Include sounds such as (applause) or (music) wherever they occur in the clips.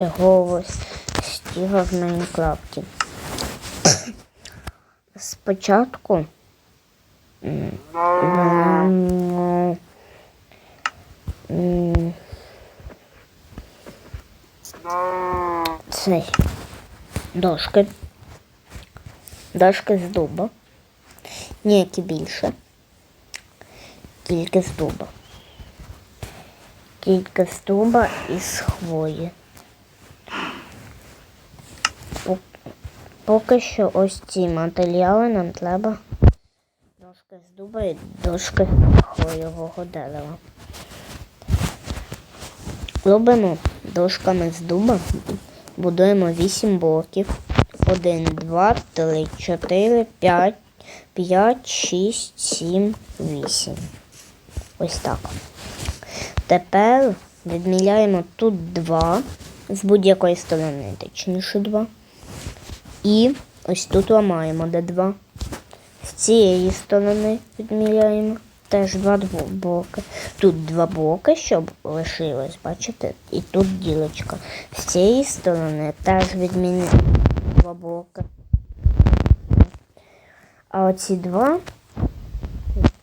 голос Стіга в Майнкрафті. Спочатку цей дошки. Дошки з дуба. Ніякі більше. Тільки з дуба. Тільки з дуба і з хвої. Поки що ось ці матеріали нам треба дошки з дуба і дошки хвойового дерева. Робимо дошками з дуба, будуємо 8 блоків. 1, 2, 3, 4, 5, 5, 6, 7, 8. Ось так. Тепер відміряємо тут 2 з будь-якої сторони, точніше 2. І ось тут ламаємо де 2. З цієї сторони відміряємо теж два блоки. Тут два блоки, щоб лишилось, бачите? І тут ділочка. З цієї сторони теж відміряємо два блоки. А оці два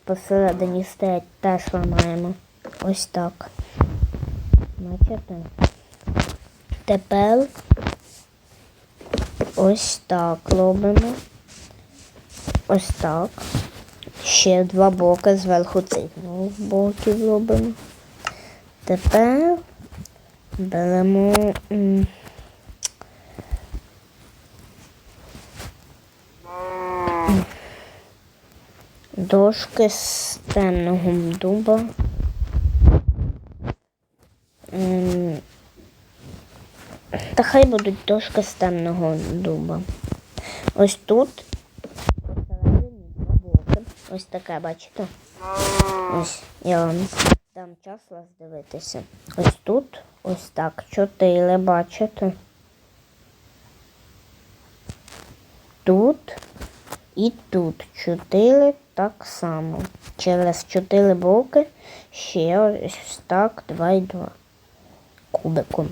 посередині стоять, теж ламаємо. Ось так. Бачите? Тепер ось так робимо. Ось так. Ще два боки зверху цих двох боків робимо. Тепер беремо. Дошки з темного дуба. Та хай будуть дошки з темного дуба. Ось тут посередині два. Ось таке, бачите? Ось я вам дам час вас дивитися. Ось тут, ось так, чотири, бачите? Тут і тут чотири так само. Через чотири блоки ще ось так, два і два кубиком.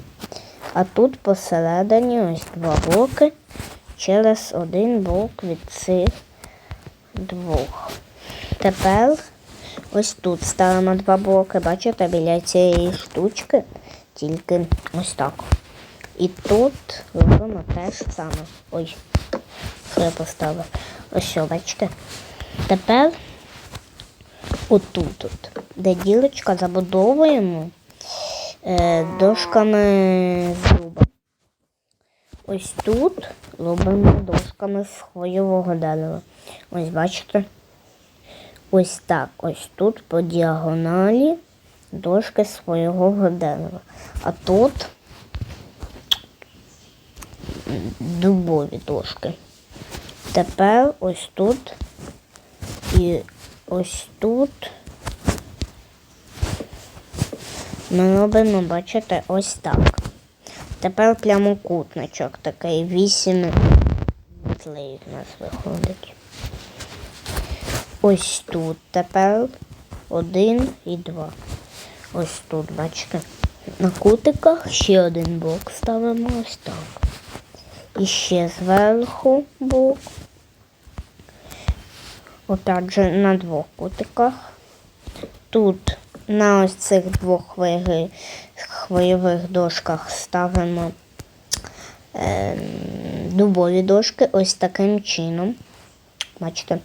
А тут посередині ось два блоки через один блок від цих двох. Тепер ось тут ставимо два блоки, бачите, біля цієї штучки, тільки ось так. І тут робимо те ж саме. Ой, що я поставив. Ось що, бачите. Тепер отут, от, де ділочка забудовуємо е, дошками з дуба. Ось тут робимо дошками з хвойового дерева. Ось бачите. Ось так. Ось тут по діагоналі дошки з хвойового дерева. А тут дубові дошки. Тепер ось тут і ось тут ми робимо, бачите, ось так. Тепер прямокутничок такий 8 метлей в нас виходить. Ось тут тепер один і два. Ось тут, бачите. На кутиках ще один блок ставимо ось так. І ще зверху блок. Опять же на двох кутиках. Тут на ось цих двох хвойових дошках ставимо ем, дубові дошки ось таким чином. Бачите?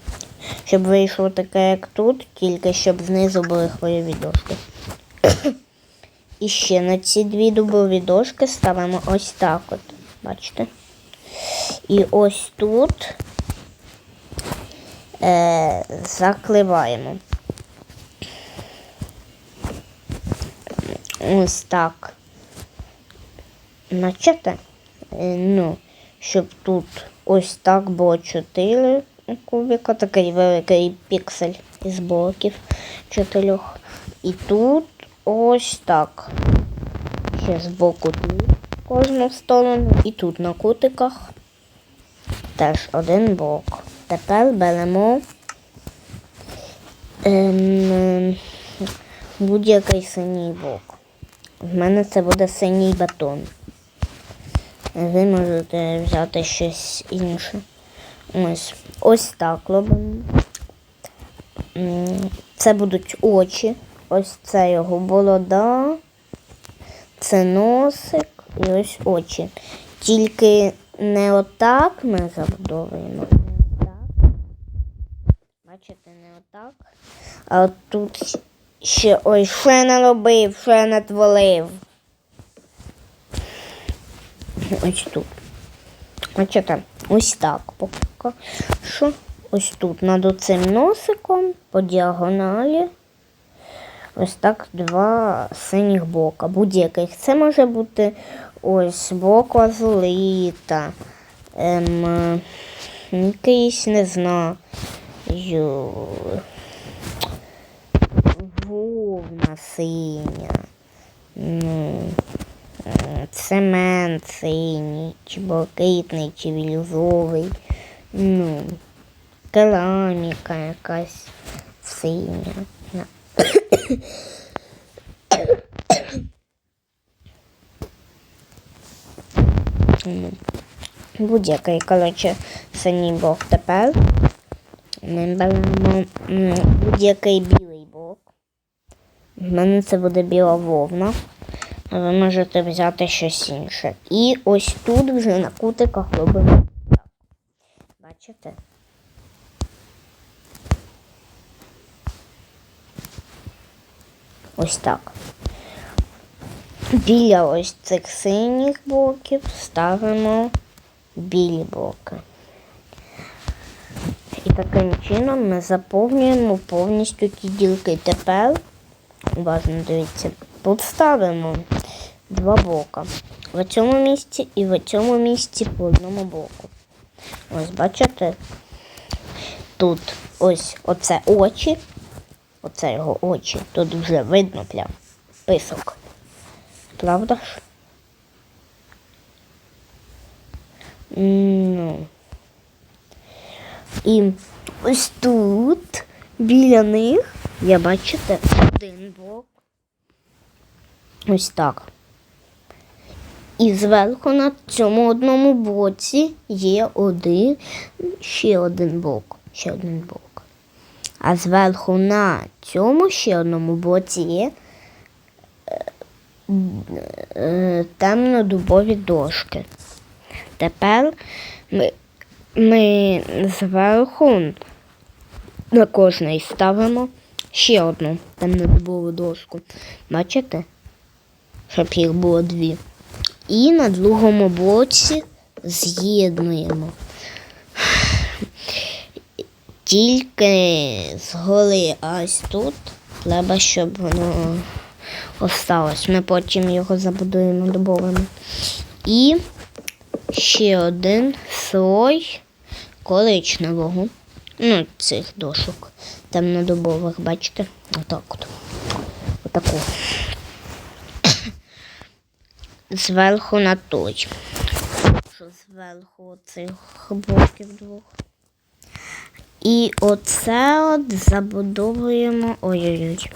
Щоб вийшло таке, як тут, тільки щоб знизу були хвойові дошки. (coughs) І ще на ці дві дубові дошки ставимо ось так от. Бачите? І ось тут е, закливаємо. Ось так. Начати, е, ну, щоб тут ось так було 4 кубика, такий великий піксель із блоків чотирьох. І тут ось так. Ще з боку кожну сторону. І тут на кутиках теж один блок. Тепер беремо ем, будь-який синій блок. В мене це буде синій бетон. Ви можете взяти щось інше. Ось, ось так робимо. Це будуть очі. Ось це його борода. Це носик і ось очі. Тільки не отак ми забудовуємо. Не отак. Бачите, не отак. А от тут ще ой, що я наробив, що я натворив. Ось тут. Бачите, ось так поки що. Ось тут над цим носиком по діагоналі. Ось так два синіх бока. Будь-яких. Це може бути ось бок лазулита. Ем, якийсь, не знаю. Вовна синя. Ну, е, цемент синій, чи блакитний, чи вільзовий. Ну, кераміка якась синя. Ну, Будь-який, коротше, синій бок тепер. Ми беремо будь-який білий бок. В мене це буде біла вовна. А ви можете взяти щось інше. І ось тут вже на кутиках робимо так. Бачите? Ось так. Біля ось цих синіх блоків ставимо білі блоки. І таким чином ми заповнюємо повністю ті ділки. Тепер, уважно дивіться, тут ставимо два бока. В цьому місці і в цьому місці по одному боку. Ось, бачите? Тут ось оце очі. Оце його очі. Тут вже видно прям писок. Правда ж? Ну. І ось тут, біля них, я бачите, один блок. Ось так. І зверху на цьому одному боці є один, ще один блок. Ще один блок. А зверху на цьому ще одному боці є е, е, темно-дубові дошки. Тепер ми, ми зверху на кожний ставимо ще одну темно-дубову дошку. Бачите? Щоб їх було дві. І на другому боці з'єднуємо. Тільки згори, ось тут треба, щоб воно осталось. Ми потім його забудуємо дубовими. І ще один слой коричневого. Ну, цих дошок темнодубових, бачите? Отак от. Отаку. (coughs) Зверху на той. Що зверху цих блоків двох. І оце от забудовуємо ой-ой-ой.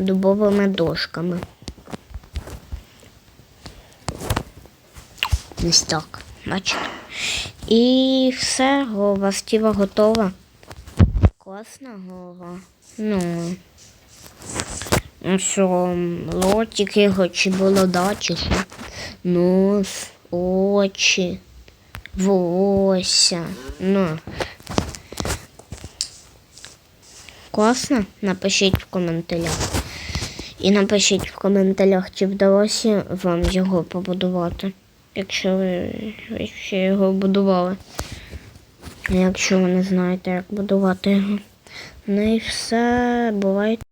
Дубовими дошками. Ось так, бачите? І все, голова стіва готова. Класна голова. Ну. Ну що, лотик його, чи борода, чи що. Нос, очі, волосся. Ну. Класно? Напишіть в коментарях. І напишіть в коментарях, чи вдалося вам його побудувати, якщо ви ще його будували. Якщо ви не знаєте, як будувати його. Ну і все, бувайте.